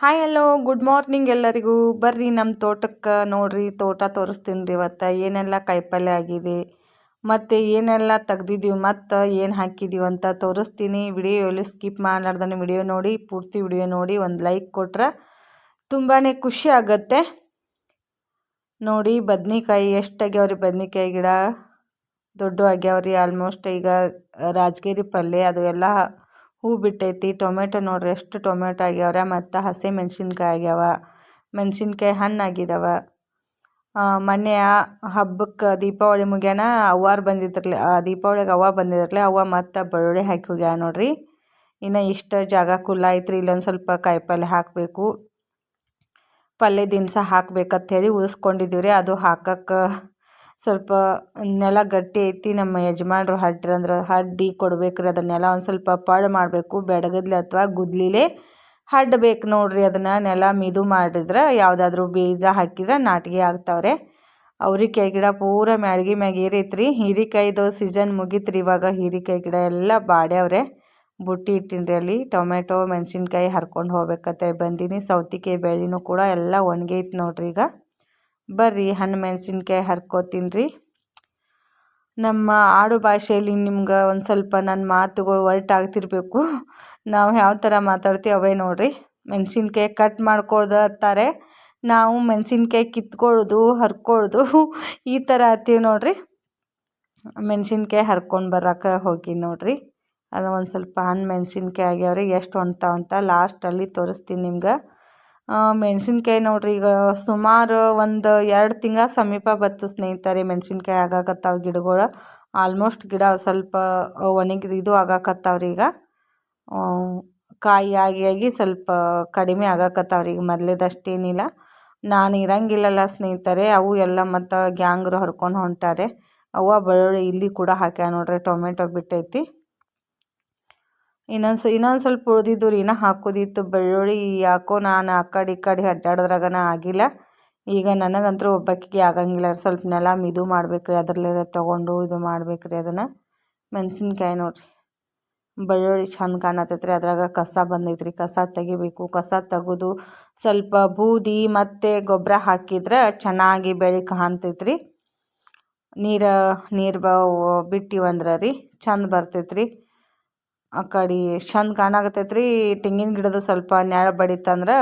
Hi hello good morning ಎಲ್ಲರಿಗೂ. ಬರ್ರಿ ನಮ್ಮ ತೋಟಕ್ಕೆ ನೋಡ್ರಿ, ತೋಟ ತೋರಿಸ್ತೀನಿ ರೀ ಇವತ್ತು. ಏನೆಲ್ಲ ಕಾಯಿಪಲ್ಯ ಆಗಿದೆ, ಮತ್ತು ಏನೆಲ್ಲ ತೆಗ್ದಿದ್ದೀವಿ ಮತ್ತು ಏನು ಹಾಕಿದ್ದೀವಿ ಅಂತ ತೋರಿಸ್ತೀನಿ. ವಿಡಿಯೋ ಸ್ಕಿಪ್ ಮಾಡಲಾರ್ದನ ವಿಡಿಯೋ ನೋಡಿ, ಪೂರ್ತಿ ವಿಡಿಯೋ ನೋಡಿ, ಒಂದು ಲೈಕ್ ಕೊಟ್ರೆ ತುಂಬಾ ಖುಷಿ ಆಗುತ್ತೆ. ನೋಡಿ, ಬದ್ನಿಕಾಯಿ, ಎಷ್ಟು ಆಗ್ಯಾವ್ರಿ ಬದ್ನಿಕಾಯಿ ಗಿಡ? ದೊಡ್ಡ ಆಗ್ಯಾವ್ರಿ ಆಲ್ಮೋಸ್ಟ್ ಈಗ ರಾಜಗಿರಿ ಪಲ್ಯ ಅದು ಎಲ್ಲ ಹೂ ಬಿಟ್ಟೈತಿ. ಟೊಮೆಟೊ ನೋಡ್ರಿ, ಎಷ್ಟು ಟೊಮೆಟೊ ಆಗ್ಯಾವ್ರೆ, ಮತ್ತು ಹಸಿ ಮೆಣಸಿನ್ಕಾಯಿ ಆಗ್ಯಾವ. ಮೆಣ್ಸಿನ್ಕಾಯಿ ಹಣ್ಣು ಆಗಿದಾವ. ಮೊನ್ನೆ ಹಬ್ಬಕ್ಕೆ ದೀಪಾವಳಿ ಮುಗ್ಯಾನ, ಅವ್ವಾರು ಬಂದಿದ್ರಲ್ಲ ದೀಪಾವಳಿಗೆ ಅವ್ವ ಬಂದಿದ್ರಲ್ಲ, ಅವ್ವ ಮತ್ತು ಬೆಳ್ಳುಳ್ಳಿ ಹಾಕಿ ಹೋಗ್ಯಾವ ನೋಡ್ರಿ. ಇನ್ನು ಇಷ್ಟು ಜಾಗ ಕುಲ್ಲ ಐತ್ರಿ, ಇಲ್ಲೊಂದು ಸ್ವಲ್ಪ ಕಾಯಿಪಲ್ಯ ಹಾಕಬೇಕು. ಪಲ್ಯ ದಿನಸ ಹಾಕ್ಬೇಕಂತೇಳಿ ಉಳಿಸ್ಕೊಂಡಿದ್ದೀವಿ ರೀ ಅದು ಹಾಕಕ್ಕೆ ಸ್ವಲ್ಪ ನೆಲ ಗಟ್ಟಿ ಐತಿ ನಮ್ಮ ಯಜಮಾನ್ರು ಹಡ್ರಂದ್ರೆ ಹಡ್ಡಿ ಕೊಡ್ಬೇಕು ರೀ ಅದನ್ನೆಲ್ಲ ಒಂದು ಸ್ವಲ್ಪ ಪಳ್ ಮಾಡಬೇಕು, ಬೆಡಗದ್ಲೆ ಅಥವಾ ಗುದ್ಲಿಲೆ ಹಡ್ಬೇಕು ನೋಡ್ರಿ ಅದನ್ನು ನೆಲ ಮಿದು ಮಾಡಿದ್ರೆ ಯಾವುದಾದ್ರೂ ಬೀಜ ಹಾಕಿದ್ರೆ ನಾಟಿಗೆ ಆಗ್ತಾವ್ರೆ. ಅವ್ರಿಕಾಯಿ ಗಿಡ ಪೂರ ಮ್ಯಾಳ್ಗಿ ಮ್ಯಾಗ ಏರೈತ್ರಿ, ಹೀರಿಕಾಯ್ದು ಸೀಸನ್ ಮುಗೀತ್ರಿ, ಇವಾಗ ಹೀರಿಕಾಯಿ ಗಿಡ ಎಲ್ಲ ಬಾಡ್ಯಾವ್ರೆ. ಬುಟ್ಟಿ ಇಟ್ಟಿನ್ರಿ ಅಲ್ಲಿ ಟೊಮೆಟೊ ಮೆಣಸಿನ್ಕಾಯಿ ಹರ್ಕೊಂಡು ಹೋಗ್ಬೇಕತ್ತೆ, ಬಂದೀನಿ, ಸೌತಿಕಾಯಿ ಬೆಳೆನೂ ಕೂಡ ಎಲ್ಲ ಒಣಗೈತೆ ನೋಡ್ರಿ ಈಗ. ಬರ್ರಿ ಹಣ್ಣು ಮೆಣಸಿನ್ಕಾಯಿ ಹರ್ಕೋತೀನಿ ರೀ ನಮ್ಮ ಆಡು ಭಾಷೆಯಲ್ಲಿ ನಿಮ್ಗೆ ಒಂದು ಸ್ವಲ್ಪ ನನ್ನ ಮಾತುಗಳು ಒರಟಾಗ್ತಿರ್ಬೇಕು. ನಾವು ಯಾವ ಥರ ಮಾತಾಡ್ತೀವಿ ಅವೇ ನೋಡಿರಿ. ಮೆಣಸಿನ್ಕಾಯಿ ಕಟ್ ಮಾಡ್ಕೊಳ್ತಾರೆ ನಾವು ಮೆಣಸಿನ್ಕಾಯಿ ಕಿತ್ಕೊಳ್ಳೋದು ಹರ್ಕೊಳ್ಳೋದು ಈ ಥರ ಹತ್ತೀವಿ ನೋಡಿರಿ. ಮೆಣಸಿನ್ಕಾಯಿ ಹರ್ಕೊಂಡು ಬರೋಕೆ ಹೋಗಿ ನೋಡಿರಿ. ಅದು ಒಂದು ಸ್ವಲ್ಪ ಹಣ್ಣು ಮೆಣಸಿನ್ಕಾಯಿ ಆಗ್ಯಾವ್ರಿ, ಎಷ್ಟು ಹೊಣ್ತಾವಂತ ಲಾಸ್ಟಲ್ಲಿ ತೋರಿಸ್ತೀನಿ ನಿಮ್ಗೆ. ಮೆಣಸಿನ್ಕಾಯಿ ನೋಡಿರಿ, ಈಗ ಸುಮಾರು ಒಂದು ಎರಡು ತಿಂಗಳ ಸಮೀಪ ಬತ್ತು ಸ್ನೇಹಿತರೆ, ಮೆಣಸಿನ್ಕಾಯಿ ಆಗಾಕತ್ತಾವ ಗಿಡಗಳು. ಆಲ್ಮೋಸ್ಟ್ ಗಿಡ ಸ್ವಲ್ಪ ಒಣಗಿ ಇದು ಆಗಾಕತ್ತಾವ್ರಿ ಈಗ. ಕಾಯಿ ಆಗಿ ಆಗಿ ಸ್ವಲ್ಪ ಕಡಿಮೆ ಆಗಾಕತ್ತಾವ್ರಿ ಈಗ, ಮೊದಲೇದಷ್ಟೇನಿಲ್ಲ. ನಾನು ಇರಂಗಿಲ್ಲಲ್ಲ ಸ್ನೇಹಿತರೆ, ಅವು ಎಲ್ಲ ಮತ್ತು ಗ್ಯಾಂಗ್ರು ಹರ್ಕೊಂಡು ಹೊಂಟಾರೆ. ಅವ ಬೆಳ್ಳುಳ್ಳಿ ಇಲ್ಲಿ ಕೂಡ ಹಾಕ್ಯಾವ ನೋಡ್ರಿ, ಟೊಮೆಟೊ ಬಿಟ್ಟೈತಿ. ಇನ್ನೊಂದು ಇನ್ನೊಂದು ಸ್ವಲ್ಪ ಉಳ್ದಿದ್ದು ರೀ, ಇನ್ನೂ ಹಾಕೋದಿತ್ತು ಬೆಳ್ಳುಳ್ಳಿ, ಯಾಕೋ ನಾನು ಆ ಕಡೆ ಈ ಕಡೆ ಅಡ್ಡಾಡೋದ್ರಾಗನ ಆಗಿಲ್ಲ. ಈಗ ನನಗಂತೂ ಒಬ್ಬಾಕಿಗೆ ಆಗಂಗಿಲ್ಲ ಸ್ವಲ್ಪ ನೆಲ ಮಿದು ಮಾಡಬೇಕು ಅದರಲ್ಲೇ ತೊಗೊಂಡು ಇದು ಮಾಡ್ಬೇಕು ರೀ ಅದನ್ನು. ಮೆಣಸಿನ್ಕಾಯಿ ನೋಡಿರಿ, ಬೆಳ್ಳುಳ್ಳಿ ಚಂದ ಕಾಣತೈತ್ರಿ, ಅದ್ರಾಗ ಕಸ ಬಂದೈತ್ರಿ, ಕಸ ತೆಗಿಬೇಕು, ಕಸ ತೆಗೆದು ಸ್ವಲ್ಪ ಬೂದಿ ಮತ್ತು ಗೊಬ್ಬರ ಹಾಕಿದ್ರೆ ಚೆನ್ನಾಗಿ ಬೆಳೆ ಕಾಣ್ತೈತ್ರಿ. ನೀರು ನೀರು ಬ ಬಿಟ್ಟಿವಂದ್ರೆ ರೀ ಚಂದ ಬರ್ತೈತೆ ರೀ ಆ ಕಡೆ ಚಂದ ಕಾಣಕತ್ತೈತೆ ರೀ ತೆಂಗಿನ ಗಿಡದ ಸ್ವಲ್ಪ ನೆರಳು ಬಡಿತಂದ್ರೆ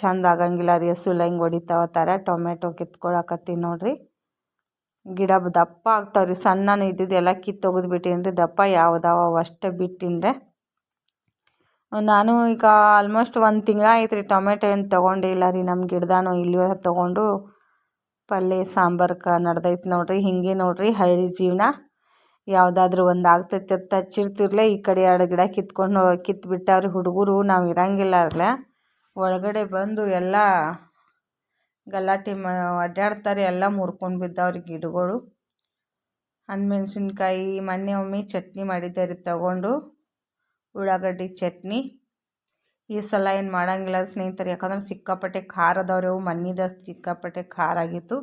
ಚಂದ ಆಗಂಗಿಲ್ಲ ರೀ. ಹಸುಲ್ ಹೆಂಗೆ ಹೊಡಿತಾವ ಥರ ಟೊಮೆಟೊ ಕಿತ್ಕೊಳಕತ್ತೀನಿ ನೋಡಿರಿ. ಗಿಡ ದಪ್ಪ ಆಗ್ತಾವೆ ರೀ ಸಣ್ಣ ಇದ್ದಿದ್ದು ಎಲ್ಲ ಕಿತ್ತು ಬಿಟ್ಟೀನಿ ರೀ ದಪ್ಪ ಯಾವ್ದಾವ ಅಷ್ಟು ಬಿಟ್ಟಿನ್ರೆ. ನಾನು ಈಗ ಆಲ್ಮೋಸ್ಟ್ ಒಂದು ತಿಂಗಳು ರೀ ಟೊಮೆಟೊ ಏನು ತೊಗೊಂಡಿಲ್ಲ ರೀ. ನಮ್ಮ ಗಿಡದಾನು ಇಲ್ಲಿ ತೊಗೊಂಡು ಪಲ್ಯ ಸಾಂಬಾರ್ಕ ನಡ್ದೈತೆ ನೋಡಿರಿ. ಹಿಂಗೆ ನೋಡಿರಿ ಹಳ್ಳಿ ಜೀವನ. ಯಾವುದಾದ್ರೂ ಒಂದು ಆಗ್ತೈತೆ ಅಂತ ಹಚ್ಚಿರ್ತಿರ್ಲೆ ಈ ಕಡೆ ಎರಡು ಗಿಡ ಕಿತ್ಕೊಂಡು ಕಿತ್ತು ಬಿಟ್ಟಾರೆ ಹುಡುಗರು, ನಾವು ಇರಂಗಿಲ್ಲ ಅಲ್ಲೇ ಒಳಗಡೆ ಬಂದು ಎಲ್ಲ ಗಲಾಟೆ ಮ ಅಡ್ಡಾಡ್ತಾರೆ ಎಲ್ಲ ಮುರ್ಕೊಂಡು ಬಿದ್ದಾವ್ರಿ ಗಿಡಗಳು. ಹಣ್ಮೆಣ್ಸಿನ್ಕಾಯಿ, ಮೊನ್ನೆ ಒಮ್ಮೆ ಚಟ್ನಿ ಮಾಡಿದ್ದೆ ರೀ ತಗೊಂಡು, ಉಳ್ಳಾಗಡ್ಡಿ ಚಟ್ನಿ. ಈ ಸಲ ಏನು ಮಾಡೋಂಗಿಲ್ಲ ಸ್ನೇಹಿತರೆ, ಯಾಕಂದ್ರೆ ಸಿಕ್ಕಾಪಟ್ಟೆ ಖಾರ ಅದಾವ್ರಿ ಅವು ಮಣ್ಣಿದ ಸಿಕ್ಕಾಪಟ್ಟೆ ಖಾರ ಆಗಿತ್ತು.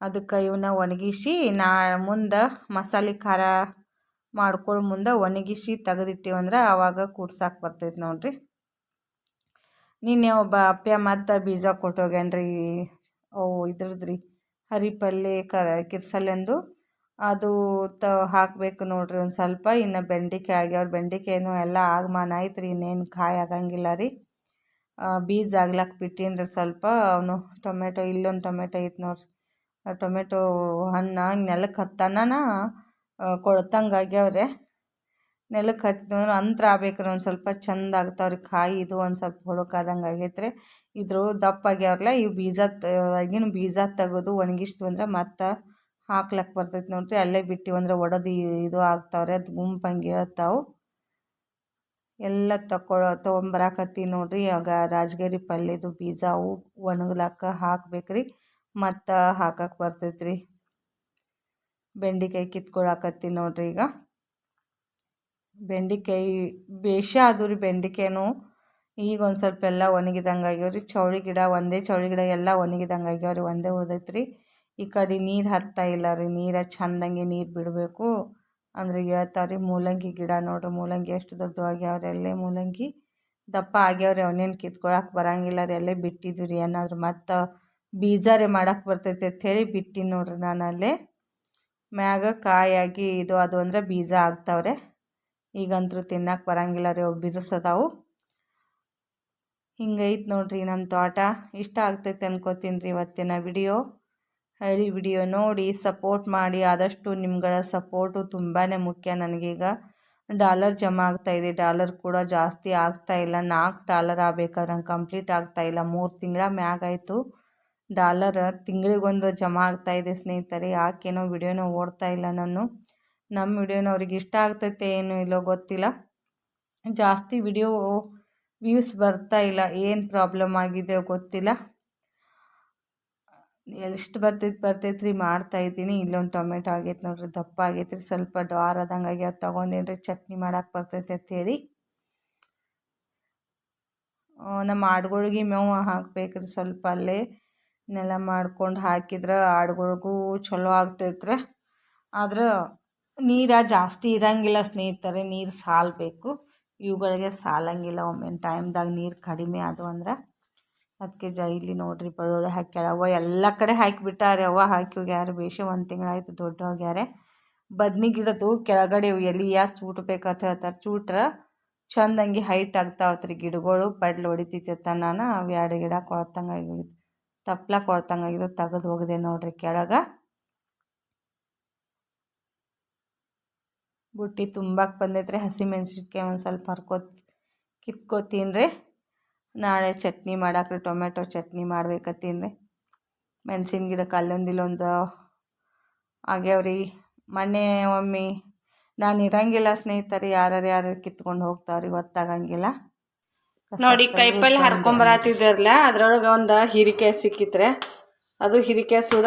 ಅದಕ್ಕೆ ಇವನ್ನ ಒಣಗಿಸಿ ನಾ ಮುಂದೆ ಮಸಾಲೆ ಖಾರ ಮಾಡ್ಕೊಳ್ಳೋ ಮುಂದೆ ಒಣಗಿಸಿ ತೆಗೆದಿಟ್ಟಿವಂದ್ರೆ ಆವಾಗ ಕೂಡ್ಸಕ್ಕೆ ಬರ್ತೈತೆ ನೋಡಿರಿ. ನಿನ್ನೆ ಒಬ್ಬ ಅಪ್ಪ ಮತ್ತು ಬೀಜ ಕೊಟ್ಟೋಗ್ಯಾನ್ರಿ. ಓ, ಇದ್ರದ್ರಿ ಹರಿಪಲ್ಲೆ ಕ, ಕಿರ್ಸಲೆಂದು. ಅದು ತ, ಹಾಕಬೇಕು ನೋಡ್ರಿ ಒಂದು ಸ್ವಲ್ಪ. ಇನ್ನು ಬೆಂಡೆಕಾಯಿ ಆಗ್ಯಾವ ಬೆಂಡೆಕಾಯಿನೂ ಎಲ್ಲ ಆಗಮಾನ ಆಯ್ತು ರೀ ಇನ್ನೇನು ಕಾಯಿ ಆಗಂಗಿಲ್ಲ ರೀ. ಬೀಜ ಆಗ್ಲಕ್ಕೆ ಬಿಟ್ಟೀನಿ ರೀ ಸ್ವಲ್ಪ. ಅವನು ಟೊಮೆಟೊ, ಇಲ್ಲೊಂದು ಟೊಮೆಟೊ ಐತೆ ನೋಡಿರಿ. ಟೊಮೆಟೊ ಹಣ್ಣು ನೆಲಕ್ಕೆ ಹತ್ತನನ ಕೊಳ್ತಂಗೆ ಆಗ್ಯಾವ್ರೆ ನೆಲಕ್ಕೆ ಹತ್ತಿದ್ರೆ ಅಂತರ ಆಗ್ಬೇಕ್ರಿ, ಒಂದು ಸ್ವಲ್ಪ ಚಂದ ಆಗ್ತಾವ್ರಿ ಕಾಯಿ ಇದು, ಒಂದು ಸ್ವಲ್ಪ ಹೊಳಕಾದಂಗೆ ಆಗೈತೆ ರೀ ಇದ್ರ ದಪ್ಪ ಆಗ್ಯಾವ್ರಲ್ಲ, ಈ ಬೀಜ ಆಗಿನ ಬೀಜ ತೆಗೆದು ಒಣಗಿಸ್ತು ಅಂದ್ರೆ ಮತ್ತೆ ಹಾಕ್ಲಕ್ಕೆ ಬರ್ತೈತೆ ನೋಡ್ರಿ. ಅಲ್ಲೇ ಬಿಟ್ಟಿವಂದ್ರೆ ಒಡೆದು ಇದು ಆಗ್ತಾವ್ರೆ, ಅದು ಗುಂಪಂಗೆ ಹೇಳ್ತಾವೆ. ಎಲ್ಲ ತಕೊ ತೊಗೊಂಬರಾಕತ್ತಿ ನೋಡ್ರಿ. ಆಗ ರಾಜಗಿರಿ ಪಲ್ಯದು ಬೀಜ ಅವು ಒಣಗ್ಲಕ್ಕ ಹಾಕ್ಬೇಕು ರೀ ಮತ್ತು ಹಾಕಕ್ಕೆ ಬರ್ತೈತೆ ರೀ ಬೆಂಡೆಕಾಯಿ ಕಿತ್ಕೊಳಕತ್ತೀನಿ ನೋಡಿರಿ ಈಗ. ಬೆಂಡೆಕಾಯಿ ಬೇಷ ಅದು ರೀ ಬೆಂಡೆಕಾಯಿನೂ. ಈಗ ಒಂದು ಸ್ವಲ್ಪ ಎಲ್ಲ ಒಣಗಿದಂಗೆ ಆಗ್ಯಾವ ರೀ. ಚೌಳಿ ಗಿಡ ಒಂದೇ ಚೌಳಿ ಗಿಡ ಎಲ್ಲ ಒಣಗಿದಂಗೆ ಆಗ್ಯಾವ ರೀ, ಒಂದೇ ಉಳ್ದೈತೆ ರೀ ಈ ಕಡೆ ನೀರು ಹತ್ತಾ ಇಲ್ಲ ರೀ, ನೀರು ಚಂದಂಗೆ ನೀರು ಬಿಡಬೇಕು. ಅಂದ್ರೆ ಹೇಳ್ತಾವೆ ರೀ ಮೂಲಂಗಿ ಗಿಡ ನೋಡ್ರಿ, ಮೂಲಂಗಿ ಎಷ್ಟು ದೊಡ್ಡ ಆಗ್ಯಾವ್ರಿ ಅಲ್ಲೇ ಮೂಲಂಗಿ ದಪ್ಪ ಆಗ್ಯಾವ್ರಿ ಅವನೇನು ಕಿತ್ಕೊಳಕ್ಕೆ ಬರಂಗಿಲ್ಲ ರೀ, ಅಲ್ಲೇ ಬಿಟ್ಟಿದ್ವಿ ರೀ ಏನಾದ್ರು ಮತ್ತು ಬೀಜಾರೆ ಮಾಡಕ್ಕೆ ಬರ್ತೈತೆ ಅಂಥೇಳಿ ಬಿಟ್ಟಿನಿ ನೋಡ್ರಿ ನಾನು ಅಲ್ಲಿ ಮ್ಯಾಗ ಕಾಯಾಗಿ ಇದು ಅದು ಅಂದ್ರೆ ಬೀಜ ಆಗ್ತಾವ್ರೆ. ಈಗಂತೂ ತಿನ್ನಕ್ಕೆ ಬರಂಗಿಲ್ಲ ರೀ ಅವು ಬಿರಿಸದಾವು ಹಿಂಗೈತೆ ನೋಡ್ರಿ ನಮ್ಮ ತೋಟ. ಇಷ್ಟ ಆಗ್ತೈತೆ ಅನ್ಕೋತೀನಿ ರೀ ಇವತ್ತಿನ ವಿಡಿಯೋ. ಹಳ್ಳಿ ವಿಡಿಯೋ ನೋಡಿ ಸಪೋರ್ಟ್ ಮಾಡಿ. ಆದಷ್ಟು ನಿಮ್ಗಳ ಸಪೋರ್ಟು ತುಂಬಾ ಮುಖ್ಯ ನನಗೀಗ. ಡಾಲರ್ ಜಮಾ ಆಗ್ತಾ ಇದೆ. ಡಾಲರ್ ಕೂಡ ಜಾಸ್ತಿ ಆಗ್ತಾ ಇಲ್ಲ. ನಾಲ್ಕು ಡಾಲರ್ ಆಗ್ಬೇಕಾದ್ರೆ ನಂಗೆ ಕಂಪ್ಲೀಟ್ ಆಗ್ತಾ ಇಲ್ಲ. ಮೂರು ತಿಂಗಳ ಮ್ಯಾಗಾಯಿತು ಡಾಲರ್ ತಿಂಗಳಿಗೊಂದು ಜಮಾ ಆಗ್ತಾ ಇದೆ ಸ್ನೇಹಿತರೆ, ಯಾಕೇನೋ ವಿಡಿಯೋನ ಓಡ್ತಾ ಇಲ್ಲ ನಾನು. ನಮ್ಮ ವಿಡಿಯೋನ ಅವ್ರಿಗೆ ಇಷ್ಟ ಆಗ್ತೈತೆ ಏನು ಇಲ್ಲೋ ಗೊತ್ತಿಲ್ಲ. ಜಾಸ್ತಿ ವಿಡಿಯೋ ವ್ಯೂಸ್ ಬರ್ತಾ ಇಲ್ಲ, ಏನು ಪ್ರಾಬ್ಲಮ್ ಆಗಿದೆ ಗೊತ್ತಿಲ್ಲ. ಎಷ್ಟು ಬರ್ತೈತೆ ಬರ್ತೈತೆ ರೀ ಮಾಡ್ತಾಯಿದ್ದೀನಿ ಇಲ್ಲೊಂದು ಟೊಮೆಟೊ ಆಗೈತೆ ನೋಡ್ರಿ, ದಪ್ಪ ಆಗೈತೆ ಸ್ವಲ್ಪ ಡಾರ್ ಆದಂಗೆ ಆಗ್ಯಾವ. ತೊಗೊಂಡೇನ್ರಿ ಚಟ್ನಿ ಮಾಡಕ್ಕೆ ಬರ್ತೈತೆ ಅಂಥೇಳಿ ನಮ್ಮ ಆಡುಗಳಿಗೆ ಮೇವು ಹಾಕ್ಬೇಕು ರೀ ಸ್ವಲ್ಪ ಅಲ್ಲೇ. ನೆಲ ಮಾಡ್ಕೊಂಡು ಹಾಕಿದ್ರೆ ಆಡುಗಳಿಗೂ ಚಲೋ ಆಗ್ತೈತ್ರಿ. ಆದ್ರೆ ನೀರು ಜಾಸ್ತಿ ಇರಂಗಿಲ್ಲ ಸ್ನೇಹಿತರೆ, ನೀರು ಸಾಲಬೇಕು. ಇವುಗಳಿಗೆ ಸಾಲಂಗಿಲ್ಲ. ಒಮ್ಮೆ ಟೈಮ್ದಾಗ ನೀರು ಕಡಿಮೆ ಆದವು ಅಂದ್ರೆ ಅದಕ್ಕೆ ಜೈಲಿ ನೋಡ್ರಿ ಬೆಳ್ಳುಳ್ಳಿ ಹಾಕ್ಯಾಳ ಎಲ್ಲ ಕಡೆ ಹಾಕಿಬಿಟ್ಟಾರೆ ಅವ್ವ. ಹಾಕಿ ಹೋಗ್ಯಾರ. ಬೇಷ ಒಂದು ತಿಂಗಳಾಯ್ತು ದೊಡ್ಡ ಹೋಗ್ಯಾರೆ. ಬದ್ನಿ ಗಿಡದ್ದು ಕೆಳಗಡೆ ಎಲಿಯ ಚೂಟ್ಬೇಕಂತ ಹೇಳ್ತಾರೆ. ಚೂಟ್ರೆ ಚಂದಂಗೆ ಹೈಟ್ ಆಗ್ತಾವತ್ರಿ ಗಿಡಗಳು. ಬಡ್ಲು ಹೊಡಿತೈತೆ ನಾನು ಅವು ಎರಡು ಗಿಡ ಕೊಳ್ತಂಗೆ ಆಗಿದ್ದು ತಪ್ಲ ಕೊಳ್ತಂಗಾಗಿದ್ದು ತೆಗೆದು ಹೋಗಿದೆ ನೋಡ್ರಿ ಕೆಳಗೆ. ಬುಟ್ಟಿ ತುಂಬಕ್ಕೆ ಬಂದೈತ್ರಿ ಹಸಿಮೆಣ್ಸಿನ್ಕಾಯಿ ಒಂದು ಸ್ವಲ್ಪ ಹರ್ಕೋತ್ ಕಿತ್ಕೋತೀನಿ ನಾಳೆ ಚಟ್ನಿ ಮಾಡಾಕ್ರಿ ಟೊಮೆಟೊ ಚಟ್ನಿ ಮಾಡ್ಬೇಕತ್ತೀನಿ ರೀ ಮೆಣಸಿನ ಗಿಡಕ್ಕೆ ಅಲ್ಲೊಂದು ಇಲ್ಲೊಂದು ಆಗ್ಯಾವ್ರಿ. ಮೊನ್ನೆ ಒಮ್ಮೆ ನಾನು ಇರಂಗಿಲ್ಲ ಸ್ನೇಹಿತರೆ ಯಾರು ಯಾರು ಕಿತ್ಕೊಂಡು ಹೋಗ್ತಾವ್ರಿ ಗೊತ್ತಾಗಂಗಿಲ್ಲ. ನೋಡಿ ಕೈಪಲ್ಲೆ ಹರ್ಕೊಂಬರತ್ತಿದ್ದಾರಲ್ಲ ಅದ್ರೊಳಗ ಒಂದು ಹೀರಿಕಾಯಿ ಸಿಕ್ಕಿತ್ರೆ ಅದು ಹೀರಿಕಾಯಿ ಸುದ.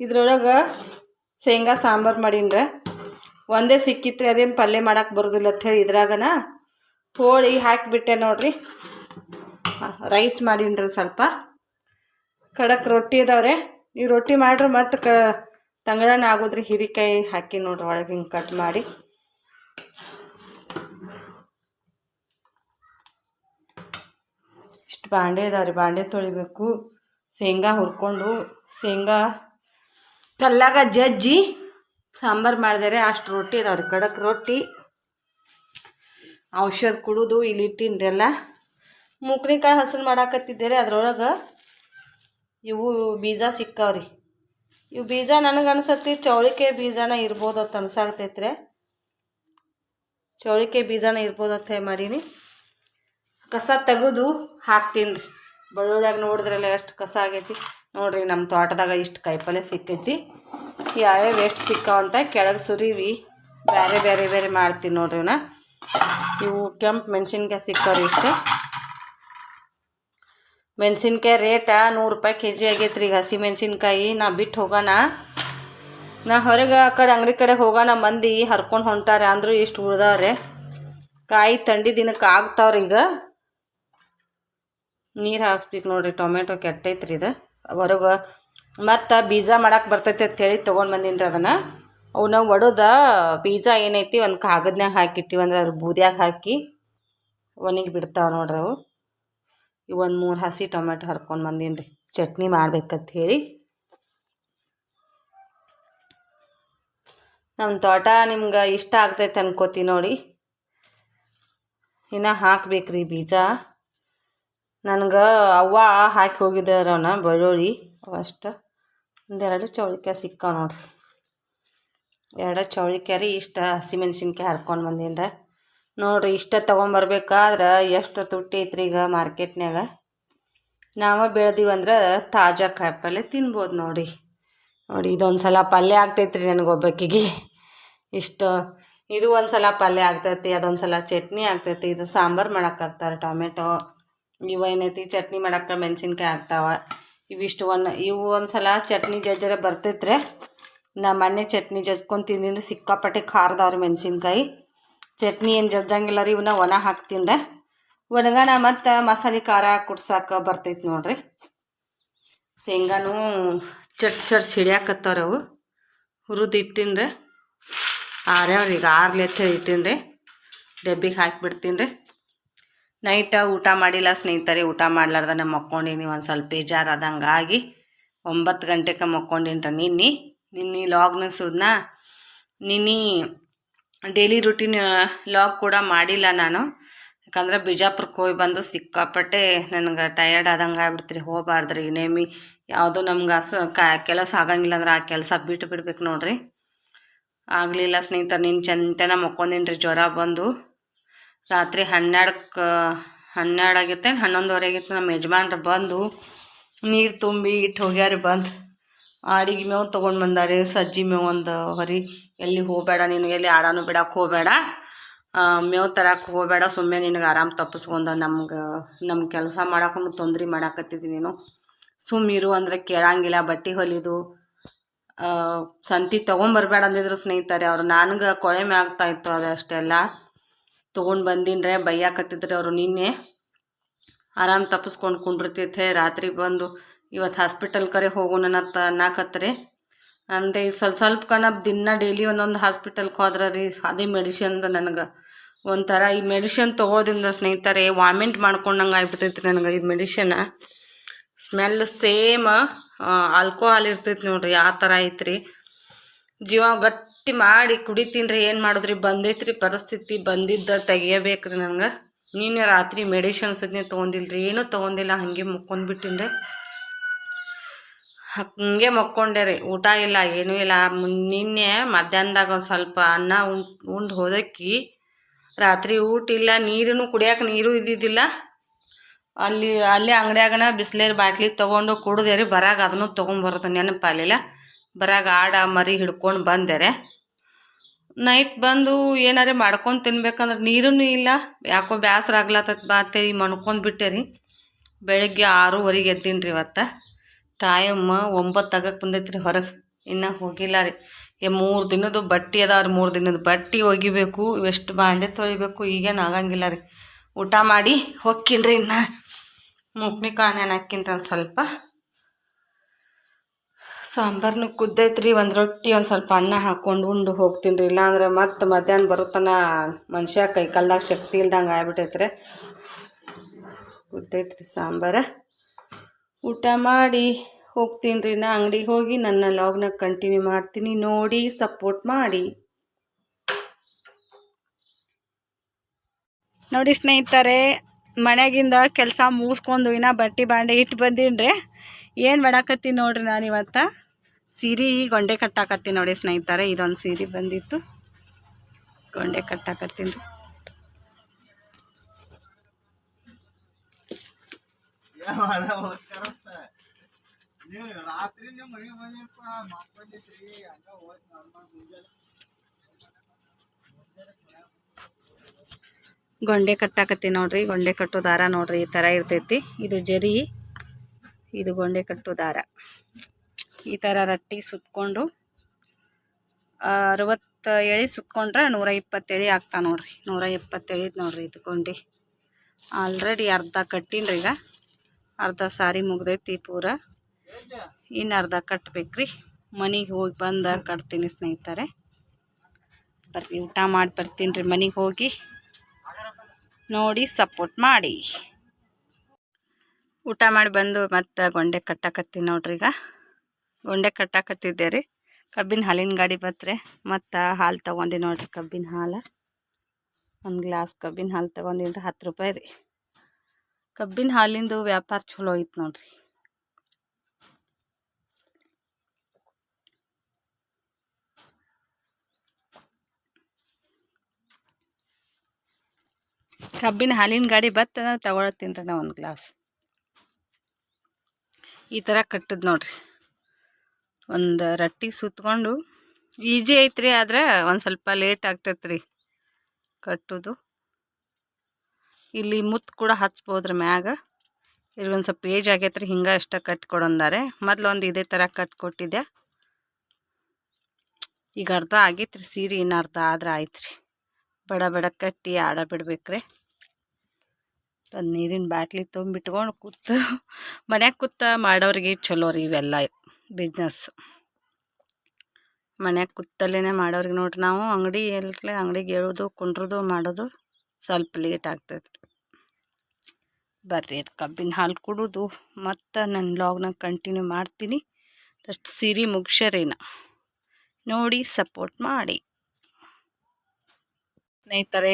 ಇದ್ರೊಳಗ ಶೇಂಗಾ ಸಾಂಬಾರು ಮಾಡಿನ್ರೆ. ಒಂದೇ ಸಿಕ್ಕಿತ್ರಿ ಅದೇನು ಪಲ್ಯ ಮಾಡಕ್ಕೆ ಬರೋದಿಲ್ಲ ಅಂತ ಹೇಳಿ ಇದ್ರಾಗನ ಹೋಳಿ ಹಾಕಿಬಿಟ್ಟೆ ನೋಡ್ರಿ. ರೈಸ್ ಮಾಡಿನ್ರಿ ಸ್ವಲ್ಪ. ಕಡಕ್ ರೊಟ್ಟಿ ಇದಾವ್ರೆ ಈ ರೊಟ್ಟಿ ಮಾಡ್ರಿ ಮತ್ತೆ ಕ ತಂಗಡನ ಆಗೋದ್ರಿ ಹೀರಿಕಾಯಿ ಹಾಕಿ ನೋಡ್ರಿ ಒಳಗೆ ಹಿಂಗೆ ಕಟ್ ಮಾಡಿ. ಇಷ್ಟು ಇದಾವೆ ರೀ ಬಾಂಡೆ ತೊಳಿಬೇಕು. ಶೇಂಗಾ ಹುರ್ಕೊಂಡು, ಶೇಂಗಾ ಕಲ್ಲಾಗ ಜಜ್ಜಿ ಸಾಂಬಾರು ಮಾಡಿದರೆ ಅಷ್ಟು ರೊಟ್ಟಿ ಇದಾವ್ರಿ, ಖಡಕ್ ರೊಟ್ಟಿ. ಔಷಧ ಕುಡಿದು, ಇಲ್ಲಿ ಇಟ್ಟಿನ್ರೆಲ್ಲ. ಎಲ್ಲ ಮೂಕ್ಣಿಕಾಯಿ ಹಸನ್ ಮಾಡಾಕತ್ತಿದ್ದೀರಿ, ಅದ್ರೊಳಗೆ ಇವು ಬೀಜ ಸಿಕ್ಕಾವ್ರಿ. ಇವು ಬೀಜ ನನಗೆ ಅನ್ಸತ್ತಿ ಚೌಳಿಕಾಯಿ ಬೀಜನ ಇರ್ಬೋದು ಅಂತ ಅನ್ಸಾಕತೈತ್ರಿ ಚೌಳಿಕಾಯಿ ಬೀಜನ ಇರ್ಬೋದು ಅಂತ ಮಾಡೀನಿ. ಕಸ ತೆಗೆದು ಹಾಕ್ತೀನಿ ರೀ. ಬೆಳ್ಳುಳ್ಳಿಯಾಗ ನೋಡಿದ್ರಲ್ಲ ಎಷ್ಟು ಕಸ ಆಗೈತಿ. ನೋಡ್ರಿ ನಮ್ಮ ತೋಟದಾಗ ಇಷ್ಟು ಕಾಯಿಪಲ್ಯ ಸಿಕ್ಕೈತಿ. ಯಾವ್ಯಾವ ಎಷ್ಟು ಸಿಕ್ಕಾವಂತ ಕೆಳಗೆ ಸುರಿವಿ. ಬೇರೆ ಬೇರೆ ಬೇರೆ ಮಾಡ್ತೀನಿ ನೋಡ್ರಿ ನಾ ಇವು ಕೆಂಪು ಮೆಣಸಿನ್ಕಾಯಿ ಸಿಕ್ಕವ್ರಿ ಇಷ್ಟೇ. ಮೆಣಸಿನ್ಕಾಯಿ ರೇಟ ನೂರು ರೂಪಾಯಿ ಕೆ ಜಿ ಆಗೈತೆ ರೀ ಈಗ ಹಸಿ ಮೆಣಸಿನ್ಕಾಯಿ ನಾ ಬಿಟ್ಟು ಹೋಗೋಣ ನಾ ಹೊರಗೆ ಆ ಕಡೆ ಅಂಗಡಿ ಕಡೆ ಹೋಗೋಣ ಮಂದಿ ಹರ್ಕೊಂಡು ಹೊಂಟಾರೆ. ಅಂದರೂ ಇಷ್ಟು ಉಳ್ದವ್ರೆ. ಕಾಯಿ ತಂಡಿ ದಿನಕ್ಕೆ ಆಗ್ತಾವ್ರಿ ಈಗ. ನೀರು ಹಾಕ್ಸ್ಬೇಕು ನೋಡ್ರಿ, ಟೊಮೆಟೊ ಕೆಟ್ಟೈತ್ರಿ ಇದು. ಹೊರಗೆ ಮತ್ತು ಬೀಜ ಮಾಡಕ್ಕೆ ಬರ್ತೈತೆ ಅಂತೇಳಿ ತೊಗೊಂಡು ಬಂದೀನಿ ರೀ ಅದನ್ನು. ಅವನ್ನ ಒಡೆದ ಬೀಜ ಏನೈತಿ ಒಂದು ಕಾಗದ್ನಾಗ ಹಾಕಿಟ್ಟಿವಿ, ಅಂದ್ರೆ ಅದ್ರ ಬೂದ್ಯಾಗ ಹಾಕಿ ಒಣಗಿ ಬಿಡ್ತಾವೆ ನೋಡ್ರಿ ಅವು. ಈ ಒಂದು ಮೂರು ಹಸಿ ಟೊಮೆಟೊ ಹರ್ಕೊಂಡು ಬಂದೀನಿ ರೀ ಚಟ್ನಿ ಮಾಡ್ಬೇಕಂತ ಹೇಳಿ. ನಮ್ಮ ತೋಟ ನಿಮ್ಗೆ ಇಷ್ಟ ಆಗ್ತೈತೆ ಅನ್ಕೋತಿ ನೋಡಿ. ಇನ್ನು ಹಾಕ್ಬೇಕ್ರಿ ಬೀಜ. ನನಗೆ ಅವ್ವ ಹಾಕಿ ಹೋಗಿದ್ದಾರವನ ಬೆಳ್ಳುಳ್ಳಿ ಅಷ್ಟು. ಒಂದೆರಡು ಚೌಳಿಕಾಯಿ ಸಿಕ್ಕಾವ ನೋಡ್ರಿ. ಎರಡು ಚೌಳಿಕಾಯಿ ರೀ ಇಷ್ಟ ಹಸಿಮೆಣ್ಸಿನ್ಕಾಯಿ ಹರ್ಕೊಂಡು ಬಂದೀನಿ ರೀ ನೋಡ್ರಿ ಇಷ್ಟ ತೊಗೊಂಬರ್ಬೇಕಾದ್ರೆ ಎಷ್ಟು ತುಟ್ಟಿ ಐತ್ರಿ ಈಗ ಮಾರ್ಕೆಟ್ನ್ಯಾಗ. ನಾವು ಬೆಳೆದಿವಂದ್ರೆ ತಾಜಾ ಕಾಯಿಪಲ್ಲೆ ತಿನ್ಬೋದು ನೋಡಿ ನೋಡಿ ಇದೊಂದು ಸಲ ಪಲ್ಯ ಆಗ್ತೈತ್ರಿ ನನಗೆ ಒಬ್ಬಕ್ಕಿಗೆ ಇಷ್ಟು. ಇದು ಒಂದು ಸಲ ಪಲ್ಯ ಆಗ್ತೈತಿ ಅದೊಂದು ಸಲ ಚಟ್ನಿ ಆಗ್ತೈತಿ, ಇದು ಸಾಂಬಾರು ಮಾಡೋಕ್ಕಾಗ್ತಾರೆ ಟೊಮೆಟೊ. ಇವು ಏನೈತಿ? ಚಟ್ನಿ ಮಾಡಕ್ಕೆ ಮೆಣಸಿನ್ಕಾಯಿ ಆಗ್ತಾವ ಇವಿಷ್ಟು ಒಂದು, ಇವು ಒಂದು ಸಲ ಚಟ್ನಿ ಜಜ್ಜರ ಬರ್ತೈತ್ರಿ ನಾ ಮೊನ್ನೆ ಚಟ್ನಿ ಜಜ್ಕೊಂಡು ತಿಂದೀನಿ ಸಿಕ್ಕಾಪಟ್ಟೆ ಖಾರದವ್ರಿ ಮೆಣಸಿನ್ಕಾಯಿ. ಚಟ್ನಿ ಏನು ಜಜ್ಜಂಗಿಲ್ಲ ರೀ ಇವನ್ನ ಒಣ ಹಾಕ್ತೀನಿ ರೀ ಒಣಗಾನ ಮತ್ತು ಮಸಾಲೆ ಖಾರ ಕುಡ್ಸಕ್ಕೆ ಬರ್ತೈತಿ ನೋಡ್ರಿ. ಶೇಂಗಾನು ಚಟ್ ಚಟ್ ಸಿಡಿಯಾಕತ್ತವ್ರ ಅವು. ಹುರಿದು ಇಟ್ಟೀನಿ ರೀ ಆರ್ಯಾವ್ರಿ ಈಗ ಆರ್ಲಿ ಇಟ್ಟೀನಿ ರೀ ಡಬ್ಬಿಗೆ ಹಾಕಿಬಿಡ್ತೀನಿ ರೀ ನೈಟ್ ಊಟ ಮಾಡಿಲ್ಲ, ಸ್ನೇಹಿತರೆ, ಊಟ ಮಾಡ್ಲಾರ್ದ ಮಕ್ಕೊಂಡಿನಿ, ಒಂದು ಸ್ವಲ್ಪ ಬೇಜಾರು ಆದಂಗೆ ಆಗಿ ಒಂಬತ್ತು ಗಂಟೆಗೆ ಮಕ್ಕೊಂಡಿನ್ರ ನಿನ್ನೆ. ನಿನ್ನೆ ಲಾಗ್ನ ಸುದ್ನ ನಿನ್ನೆ ಡೈಲಿ ರುಟೀನ್ ಲಾಗ್ ಕೂಡ ಮಾಡಿಲ್ಲ ನಾನು. ಯಾಕಂದ್ರೆ ಬಿಜಾಪುರಕ್ಕೆ ಹೋಗಿ ಬಂದು ಸಿಕ್ಕಾಪಟ್ಟೆ ನನಗೆ ಟಯರ್ಡ್ ಆದಂಗೆ ಆಗ್ಬಿಡ್ತೀರಿ, ಹೋಗಬಾರ್ದ್ರಿ. ನೇಮಿ ಯಾವುದೋ ನಮ್ಗೆ ಅಸ ಕೆಲಸ ಆಗಂಗಿಲ್ಲ ಅಂದ್ರೆ ಆ ಕೆಲಸ ಬಿಟ್ಟು ಬಿಡ್ಬೇಕು ನೋಡ್ರಿ. ಆಗಲಿಲ್ಲ ಸ್ನೇಹಿತರೆ ನಿನ್ನ ಚಂತನ ಮಕ್ಕೊಂದಿನ್ರಿ ಜ್ವರ ಬಂದು. ರಾತ್ರಿ ಹನ್ನೆರಡಕ್ಕೆ, ಹನ್ನೆರಡು ಆಗಿತ್ತೇನು, ಹನ್ನೊಂದುವರೆ ಆಗಿತ್ತು, ನಮ್ಮ ಯಜಮಾನ್ರು ಬಂದು ನೀರು ತುಂಬಿ ಇಟ್ಟು ಹೋಗ್ಯಾರಿ ಬಂದು. ಆಡಿಗೆ ಮೇವು ತೊಗೊಂಡು ಬಂದಾರೆ, ಸಜ್ಜಿ ಮೇವು ಒಂದು ಹೊರಿ. ಎಲ್ಲಿ ಹೋಗಬೇಡ ನಿನಗೆ ಎಲ್ಲಿ ಆಡಾನು ಬಿಡಕ್ಕೆ ಹೋಗಬೇಡ. ಮೇವು ತರಕ್ಕೆ ಹೋಗಬೇಡ ಸುಮ್ಮನೆ ನಿನಗೆ ಆರಾಮ್ ತಪ್ಪಿಸ್ಕೊಂಡ ನಮ್ಗೆ ನಮ್ಮ ಕೆಲಸ ಮಾಡಾಕೊಂಡು ತೊಂದ್ರೆ ಮಾಡಾಕತ್ತಿದ್ದಿ ನೀನು. ಸುಮ್ಮಿರು ಅಂದ್ರೆ ಕೇಳಂಗಿಲ್ಲ, ಬಟ್ಟೆ ಹೊಲಿದು. ಸಂತಿ ತೊಗೊಂಬರ್ಬೇಡ ಅಂದಿದ್ರು ಸ್ನೇಹಿತರೆ, ಅವ್ರು ನನಗೆ ಕೊಳೆಮೆ ಆಗ್ತಾ ಇತ್ತು ಅದಷ್ಟೆಲ್ಲ. ತೊಗೊಂಡು ಬಂದಿನ್ರೆ ಬೈಯಾಕತ್ತಿದ್ರೆ ಅವರು ನಿನ್ನೆ. ಆರಾಮ್ ತಪ್ಪಿಸ್ಕೊಂಡು ಕುಂಡಿರ್ತೈತೆ. ರಾತ್ರಿ ಬಂದು ಇವತ್ತು ಹಾಸ್ಪಿಟಲ್ ಕರೆ ಹೋಗೋಣ ಅನ್ನಕತ್ರಿ. ಅಂದೆ ಸ್ವಲ್ಪ ಸ್ವಲ್ಪ ಕಣ ದಿನ ಡೈಲಿ ಒಂದೊಂದು ಹಾಸ್ಪಿಟಲ್ಗೆ ಹೋದ್ರೆ ರೀ ಅದೇ ಮೆಡಿಷನ್ದು ನನಗೆ ಒಂಥರ ಈ ಮೆಡಿಷನ್ ತೊಗೋದ್ರಿಂದ ಸ್ನೇಹಿತರೆ ವಾಮಿಂಟ್ ಮಾಡ್ಕೊಂಡಂಗೆ ಆಗ್ಬಿಡ್ತೈತಿ ನನಗೆ ಇದು ಮೆಡಿಷನ್ ಸ್ಮೆಲ್ ಸೇಮ್ ಆಲ್ಕೋಹಾಲ್ ಇರ್ತೈತಿ ನೋಡ್ರಿ, ಆ ಥರ ಐತ್ರಿ. ಜೀವ ಗಟ್ಟಿ ಮಾಡಿ ಕುಡಿತೀನಿ ಏನು ಮಾಡಿದ್ರಿ? ಬಂದೈತ್ರಿ ಪರಿಸ್ಥಿತಿ, ಬಂದಿದ್ದ ತೆಗಿಯಬೇಕ್ರಿ ನನಗೆ. ನೀನೆ ರಾತ್ರಿ ಮೆಡಿಷನ್ ಸದ್ಯ ತೊಗೊಂಡಿಲ್ರಿ? ಏನೂ ತೊಗೊಂಡಿಲ್ಲ, ಹಾಗೆ ಮುಕ್ಕೊಂಡ್ಬಿಟ್ಟಿನ್ರಿ. ಹಂಗೆ ಮಕ್ಕೊಂಡೆ ರೀ. ಊಟ ಇಲ್ಲ, ಏನೂ ಇಲ್ಲ. ನಿನ್ನೆ ಮಧ್ಯಾಹ್ನದಾಗ ಒಂದು ಸ್ವಲ್ಪ ಅನ್ನ ಉಂಡು ಉಂಡು ಹೋದಕ್ಕಿ ರಾತ್ರಿ ಊಟ ಇಲ್ಲ ನೀರನ್ನು ಕುಡಿಯೋಕೆ ನೀರು ಇದ್ದಿದ್ದಿಲ್ಲ. ಅಲ್ಲಿ ಅಲ್ಲೇ ಅಂಗಡಿಯಾಗನ ಬಿಸ್ಲೇರು ಬಾಟ್ಲಿ ತೊಗೊಂಡು ಕುಡ್ದೆ ರೀ ಬರಾಗ ಅದನ್ನು ತೊಗೊಂಬರೋದು ನೆನಪಾಲಿಲ್ಲ ಬರಾಗ ಆಡ ಮರಿ ಹಿಡ್ಕೊಂಡು ಬಂದರೆ. ನೈಟ್ ಬಂದು ಏನಾರೇ ಮಾಡ್ಕೊಂಡು ತಿನ್ಬೇಕಂದ್ರೆ ನೀರೂ ಇಲ್ಲ. ಯಾಕೋ ಬೇಸರ ಆಗ್ಲತ್ತದ ಬಾತೆ ಮಣ್ಕೊಂಡ್ ಬಿಟ್ಟೆ ರೀ ಬೆಳಗ್ಗೆ ಆರೂವರೆಗೆ ಎದ್ದೀನಿ ರೀ ಇವತ್ತು. ಟೈಮ್ ಒಂಬತ್ತು ಆಗಕ್ಕೆ ಬಂದೈತೆ ರೀ ಹೊರಗೆ. ಇನ್ನೂ ಹೋಗಿಲ್ಲ ರೀ ಮೂರು ದಿನದ ಬಟ್ಟೆ ಅದಾವ ರೀ, ಮೂರು ದಿನದ ಬಟ್ಟೆ ಒಗಿಬೇಕು, ಎಷ್ಟು ಬಾಂಡೆ ತೊಳಿಬೇಕು, ಈಗೇನು ಆಗಂಗಿಲ್ಲ ರೀ ಊಟ ಮಾಡಿ ಹೊಕ್ಕಿನ್ರಿ ಇನ್ನು. ಮುಕ್ನಿ ಕಾಣೆನ ಹಾಕಿನ್ರಿ ಒಂದು ಸ್ವಲ್ಪ. ಸಾಂಬಾರ್ನು ಕುದ್ದೈತ್ರಿ, ಒಂದು ರೊಟ್ಟಿ, ಒಂದು ಸ್ವಲ್ಪ ಅನ್ನ ಹಾಕ್ಕೊಂಡು ಉಂಡು ಹೋಗ್ತೀನಿ ರೀ ಇಲ್ಲಾಂದ್ರೆ ಮತ್ತೆ ಮಧ್ಯಾಹ್ನ ಬರುತ್ತನ ಮನುಷ್ಯ ಕೈ ಕಾಲ್ದಾಗ ಶಕ್ತಿ ಇಲ್ದಂಗೆ ಆಗ್ಬಿಟ್ಟೈತ್ರಿ ಕುದ್ದೈತ್ರಿ ಸಾಂಬಾರು. ಊಟ ಮಾಡಿ ಹೋಗ್ತೀನಿ ರೀ ನಾ ಅಂಗಡಿಗೆ ಹೋಗಿ ನನ್ನ ಲಾಗ್ನ ಕಂಟಿನ್ಯೂ ಮಾಡ್ತೀನಿ. ನೋಡಿ, ಸಪೋರ್ಟ್ ಮಾಡಿ. ನೋಡಿ ಸ್ನೇಹಿತರೆ, ಮನೆಗಿಂದ ಕೆಲಸ ಮುಗಿಸ್ಕೊಂಡು ಇನ್ನ ಬಟ್ಟೆ ಬಾಂಡೆ ಇಟ್ಟು ಬಂದೀನಿ ರೀ ಏನು ಮಾಡಾಕತ್ತೀನಿ ನೋಡ್ರಿ ನಾನು ಇವತ್ತು? ಸೀರೆ ಗೊಂಡೆ ಕಟ್ಟಾಕತ್ತೀನಿ ನೋಡಿ ಸ್ನೇಹಿತರೆ, ಇದೊಂದು ಸೀರೆ ಬಂದಿತ್ತು. ಗೊಂಡೆ ಕಟ್ಟಾಕತ್ತೀನಿ ರೀ. ಗೊಂಡೆ ಕಟ್ಟಾಕತ್ತೀನಿ ನೋಡ್ರಿ, ಗೊಂಡೆ ಕಟ್ಟೋ ದಾರ ನೋಡ್ರಿ, ಈ ತರ ಇರ್ತೈತಿ. ಇದು ಜರಿ. ಇದು ಗೊಂಡೆ ಕಟ್ಟು ದಾರ. ಈ ಥರ ರಟ್ಟಿ ಸುತ್ಕೊಂಡು ಅರವತ್ತು ಎಳೆ ಸುತ್ಕೊಂಡ್ರೆ ನೂರ ಇಪ್ಪತ್ತು ಎಳೆ ಆಗ್ತಾ ನೋಡ್ರಿ. ನೂರ ಎಪ್ಪತ್ತು ಎಳಿದ್ ನೋಡ್ರಿ ಇದು ಗೊಂಡೆ. ಆಲ್ರೆಡಿ ಅರ್ಧ ಕಟ್ಟಿನ್ರಿ ಈಗ. ಅರ್ಧ ಸಾರಿ ಮುಗ್ದೈತಿ ಪೂರ. ಇನ್ನು ಅರ್ಧ ಕಟ್ಬೇಕ್ರಿ. ಮನೆಗೆ ಹೋಗಿ ಬಂದ ಕಟ್ತೀನಿ ಸ್ನೇಹಿತರೆ. ಬರ್ರಿ, ಊಟ ಮಾಡಿ ಬರ್ತೀನಿ ರೀ ಮನೆಗೆ ಹೋಗಿ. ನೋಡಿ ಸಪೋರ್ಟ್ ಮಾಡಿ. ಊಟ ಮಾಡಿ ಬಂದು ಮತ್ತೆ ಗೊಂಡೆ ಕಟ್ಟಾಕತ್ತೀನಿ ನೋಡ್ರಿ ಈಗ. ಗೊಂಡೆ ಕಟ್ಟಾಕತ್ತಿದ್ದೆ ರೀ ಕಬ್ಬಿನ ಹಾಲಿನ ಗಾಡಿ ಬತ್ರೆ ಮತ್ತು ಹಾಲು ತೊಗೊಂಡಿ ನೋಡ್ರಿ ಕಬ್ಬಿನ ಹಾಲು. ಒಂದು ಗ್ಲಾಸ್ ಕಬ್ಬಿನ ಹಾಲು ತೊಗೊಂಡಿನಿ ರೀ ಹತ್ತು ರೂಪಾಯಿ ರೀ. ಕಬ್ಬಿನ ಹಾಲಿಂದು ವ್ಯಾಪಾರ ಚಲೋ ಐತೆ ನೋಡ್ರಿ. ಕಬ್ಬಿನ ಹಾಲಿನ ಗಾಡಿ ಬತ್ತ ತಗೊಳತ್ತೀನಿ ರೀ ನಾ ಒಂದು ಗ್ಲಾಸ್. ಈ ಥರ ಕಟ್ಟದ್ ನೋಡ್ರಿ. ಒಂದು ರಟ್ಟಿ ಸುತ್ತಕೊಂಡು ಈಜಿ ಐತ್ರಿ ಆದ್ರೆ ಒಂದು ಸ್ವಲ್ಪ ಲೇಟ್ ಆಗ್ತೈತೆ ರೀ ಕಟ್ಟೋದು. ಇಲ್ಲಿ ಮುತ್ತು ಕೂಡ ಹಚ್ಬೋದ್ರಿ ಮ್ಯಾಗ. ಒಂದು ಸ್ವಲ್ಪ ಏಜ್ ಆಗೈತೆ ರೀ ಹಿಂಗೆ ಅಷ್ಟ ಕಟ್ಕೊಡಂದಾರೆ ಮೊದ್ಲು ಒಂದು ಇದೇ ಥರ ಕಟ್ಕೊಟ್ಟಿದ್ದೆ ಈಗ ಅರ್ಧ ಆಗೈತ್ರಿ, ಸೀರೆ ಇನ್ನು ಅರ್ಧ ಆದ್ರೆ ಆಯ್ತು ರೀ ಬಡ ಬಡ ಕಟ್ಟಿ ಆಡ ಬಿಡ್ಬೇಕ್ರಿ ಒಂದು ನೀರಿನ ಬಾಟ್ಲಿ ತುಂಬಿಟ್ಕೊಂಡು ಕೂತು, ಮನ್ಯಾಗ ಕೂತ ಮಾಡೋರಿಗೆ ಚಲೋ ರೀ ಇವೆಲ್ಲ ಬಿಸ್ನೆಸ್ ಮನ್ಯಾಗ ಕೂತಲ್ಲೇ ಮಾಡೋರಿಗೆ ನೋಡ್ರಿ ನಾವು ಅಂಗಡಿ ಎಲ್ಲ ಅಂಗಡಿಗೆ ಹೇಳೋದು, ಕುಂಡ್ರದು, ಮಾಡೋದು ಸ್ವಲ್ಪ ಲೇಟ್ ಆಗ್ತೈತೆ ಬರ್ರಿ ಅದು ಕಬ್ಬಿನ ಹಾಲು ಕುಡಿದು, ಮತ್ತು ನನ್ನ ಲಾಗ್ನ ಕಂಟಿನ್ಯೂ ಮಾಡ್ತೀನಿ. ಅಷ್ಟು ಸೀರೆ ಮುಗ್ಸ್ಯಾರೇನ? ನೋಡಿ ಸಪೋರ್ಟ್ ಮಾಡಿ. ಸ್ನೇಹಿತರೆ,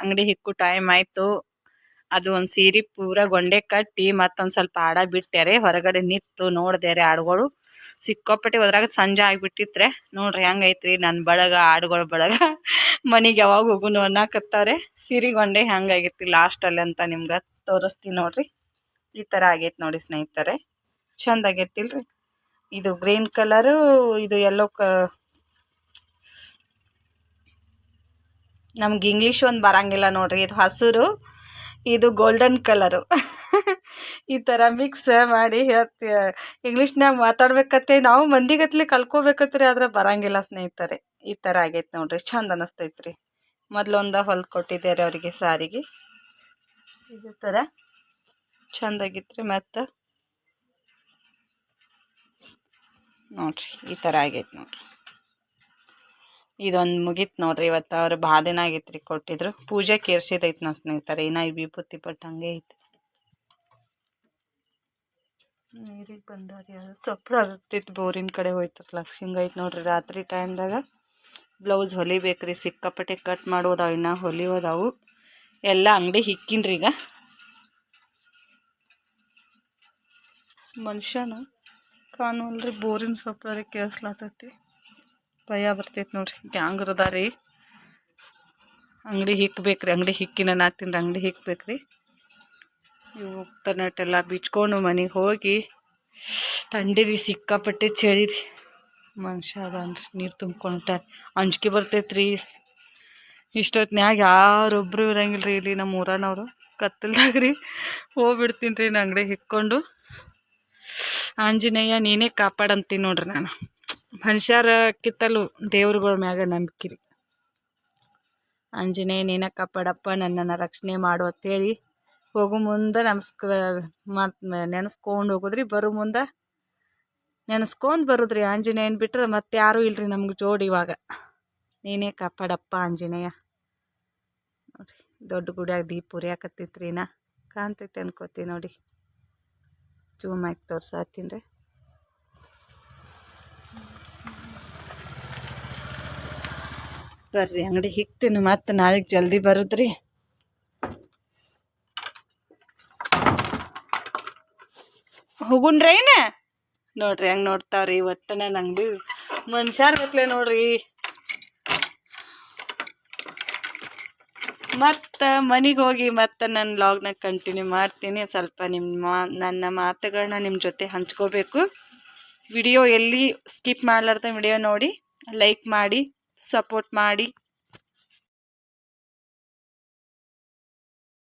ಅಂಗಡಿ ಹಿಕ್ಕು ಟೈಮ್ ಆಯಿತು. ಅದು ಒಂದು ಸೀರೆ ಪೂರ ಗೊಂಡೆ ಕಟ್ಟಿ ಮತ್ತೊಂದು ಸ್ವಲ್ಪ ಆಡ ಬಿಟ್ಟ್ಯಾರೆ. ಹೊರಗಡೆ ನಿಂತು ನೋಡ್ದಾರೆ ಆಡುಗಳು ಸಿಕ್ಕಾಪಟ್ಟೆ ಹೋದ್ರಾಗ ಸಂಜೆ ಆಗಿಬಿಟ್ಟಿತ್ರೆ. ನೋಡ್ರಿ ಹೆಂಗೈತ್ರಿ ನನ್ನ ಬಳಗ ಆಡುಗಳ ಬಳಗ. ಮನೆಗೆ ಯಾವಾಗ ಹೋಗುನು ಅನ್ನಕತ್ತಾರೆ. ಸೀರೆ ಗೊಂಡೆ ಹೆಂಗಾಗೈತಿ ಲಾಸ್ಟಲ್ಲಿ ಅಂತ ನಿಮ್ಗೆ ತೋರಿಸ್ತೀನಿ ನೋಡ್ರಿ. ಈ ಥರ ಆಗೈತೆ ನೋಡಿ ಸ್ನೇಹಿತರೆ. ಚಂದ ಆಗೈತಿಲ್ರಿ. ಇದು ಗ್ರೀನ್ ಕಲರು, ಇದು ಎಲ್ಲೋ ಕ, ನಮ್ಗೆ ಇಂಗ್ಲೀಷ್ ಒಂದು ಬರಂಗಿಲ್ಲ ನೋಡ್ರಿ. ಇದು ಹಸಿರು. ಇದು ಗೋಲ್ಡನ್ ಕಲರು ಈ ಥರ ಮಿಕ್ಸ್ ಮಾಡಿ ಹೇಳ್ತಿ ಇಂಗ್ಲೀಷ್ನಾಗ ಮಾತಾಡ್ಬೇಕತ್ತೆ, ನಾವು ಮಂದಿಗತ್ಲೆ ಕಲ್ಕೋಬೇಕತ್ರಿ, ಆದ್ರೆ ಬರಂಗಿಲ್ಲ ಸ್ನೇಹಿತರೆ. ಈ ಥರ ಆಗೈತೆ ನೋಡ್ರಿ, ಚಂದ ಅನಸ್ತೈತ್ರಿ. ಮೊದ್ಲೊಂದ ಹೊಲ್ದು ಕೊಟ್ಟಿದ್ದಾರೆ ಅವರಿಗೆ ಸಾರಿಗೆ. ಇದೇ ಥರ ಚಂದಾಗಿತ್ರಿ ಮತ್ತು? ನೋಡ್ರಿ, ಈ ಥರ ಆಗೈತೆ ನೋಡ್ರಿ. ಇದೊಂದು ಮುಗೀತು ನೋಡ್ರಿ, ಇವತ್ತು ಅವ್ರು ಭಾಳ ದಿನ ಕೊಟ್ಟಿದ್ರು. ಪೂಜೆ ಕೇರ್ಸಿದೈತೆ ನಾವು ಸ್ನೇಹಿತರೆ, ಇನ್ನ ಈ ವಿಭೂತಿ ಪಟ್ಟು ಹಂಗೆ ಐತೆ. ನೀರಿಗೆ ಬಂದವ್ರಿ ಅದು ಸೊಪ್ಪಳ ಹತ್ತಿತ್ತು ಬೋರಿನ ಕಡೆ ಹೋಯ್ತಲ್ಲ ಹಿಂಗೈತೆ ನೋಡ್ರಿ ರಾತ್ರಿ ಟೈಮ್ದಾಗ. ಬ್ಲೌಸ್ ಹೊಲಿಬೇಕ್ರಿ, ಸಿಕ್ಕಾಪಟ್ಟೆ ಕಟ್ ಮಾಡೋದಾವ, ಇನ್ನ ಹೊಲಿಯೋದಾವು. ಎಲ್ಲ ಅಂಗಡಿ ಹಿಕ್ಕಿನ್ರಿ ಈಗ. ಮನುಷ್ಯನ ಕಾಣುವಲ್ರಿ ಬೋರಿನ ಸೊಪ್ಪಳ ಕೇಳಿಸ್ಲಾತೈತಿ ಭಯ ಬರ್ತೈತಿ ನೋಡ್ರಿ. ಗ್ಯಾಂಗ್ ಅದಾರಿ ಅಂಗಡಿ ಹಿಕ್ಬೇಕ್ರಿ, ಅಂಗಡಿ ಹಿಕ್ಕಿನ ನಾಕ್ತೀನಿ ಅಂಗಡಿ ಹಿಕ್ಬೇಕ್ರಿ. ಇವು ತನ್ನಟ್ಟೆಲ್ಲ ಬಿಚ್ಕೊಂಡು ಮನೆಗೆ ಹೋಗಿ ತಂಡಿರಿ, ಸಿಕ್ಕಾಪಟ್ಟೆ ಚಳಿರಿ. ಮನುಷ್ಯ ಅದನ್ರಿ, ನೀರು ತುಂಬ್ಕೊಂಟಾರ ಅಂಜಿಕೆ ಬರ್ತೈತ್ರಿ. ಇಷ್ಟೊತ್ತಿನ್ಯಾಗ ಯಾರೊಬ್ರು ಇರಂಗಿಲ್ಲ ರೀ ಇಲ್ಲಿ ನಮ್ಮ ಊರನವರು. ಕತ್ತಲ್ದಾಗ ರೀ ಹೋಗ್ಬಿಡ್ತೀನಿ ರೀ ನಾನು ಅಂಗಡಿ ಹಿಕ್ಕೊಂಡು. ಆಂಜನೇಯ, ನೀನೇ ಕಾಪಾಡಂತೀನಿ ನೋಡ್ರಿ ನಾನು. ಮನುಷ್ಯರ ಕಿತ್ತಲು ದೇವ್ರುಗಳ ಮ್ಯಾಗ ನಂಬಿಕೆ ರೀ. ಆಂಜನೇಯ, ನೀನ ಕಾಪಾಡಪ್ಪ, ನನ್ನನ್ನು ರಕ್ಷಣೆ ಮಾಡು ಅಂತೇಳಿ ಹೋಗೋ ಮುಂದೆ ನಮಸ್ಕ ಮತ್ತು ನೆನೆಸ್ಕೊಂಡು ಹೋಗೋದ್ರಿ, ಬರೋ ಮುಂದೆ ನೆನೆಸ್ಕೊಂಡು ಬರೋದ್ರಿ. ಆಂಜನೇಯನ ಬಿಟ್ರೆ ಮತ್ತೆ ಯಾರೂ ಇಲ್ರಿ ನಮ್ಗೆ ಜೋಡಿ ಇವಾಗ. ನೀನೇ ಕಾಪಾಡಪ್ಪ ಆಂಜನೇಯ. ನೋಡಿ ದೊಡ್ಡ ಗುಡಿಯಾಗ ದೀಪ ಉರಿಯಾಕತ್ತೈತ್ರಿ ನಾ ಕಾಣ್ತೈತೆ ಅನ್ಕೋತಿ ನೋಡಿ. ಜೂಮ್ ಆಗಿ ತೋರ್ಸಾತೀನಿ ಬರ್ರಿ, ಅಂಗಡಿ ಹಿಕ್ತೀನಿ ಮತ್ತೆ ನಾಳೆಗೆ ಜಲ್ದಿ ಬರುದ್ರಿ. ಹೋಗುಣ್ರೇನ ನೋಡ್ರಿ, ಹೆಂಗೆ ನೋಡ್ತಾವ್ರಿ ಒಟ್ಟು ನನ್ನ ಅಂಗಡಿ ಮನುಷ್ಯಾರ ಗತ್ಲೆ ನೋಡ್ರಿ. ಮತ್ತು ಮನೆಗೆ ಹೋಗಿ ಮತ್ತೆ ನನ್ನ ಲಾಗ್ನ ಕಂಟಿನ್ಯೂ ಮಾಡ್ತೀನಿ. ಸ್ವಲ್ಪ ನಿಮ್ಮ ನನ್ನ ಮಾತುಗಳನ್ನ ನಿಮ್ಮ ಜೊತೆ ಹಂಚ್ಕೋಬೇಕು. ವಿಡಿಯೋ ಎಲ್ಲಿ ಸ್ಕಿಪ್ ಮಾಡಲಾರ್ದ ವಿಡಿಯೋ ನೋಡಿ ಲೈಕ್ ಮಾಡಿ. ಸಪೋರ್ಟ್ ಮಾಡಿ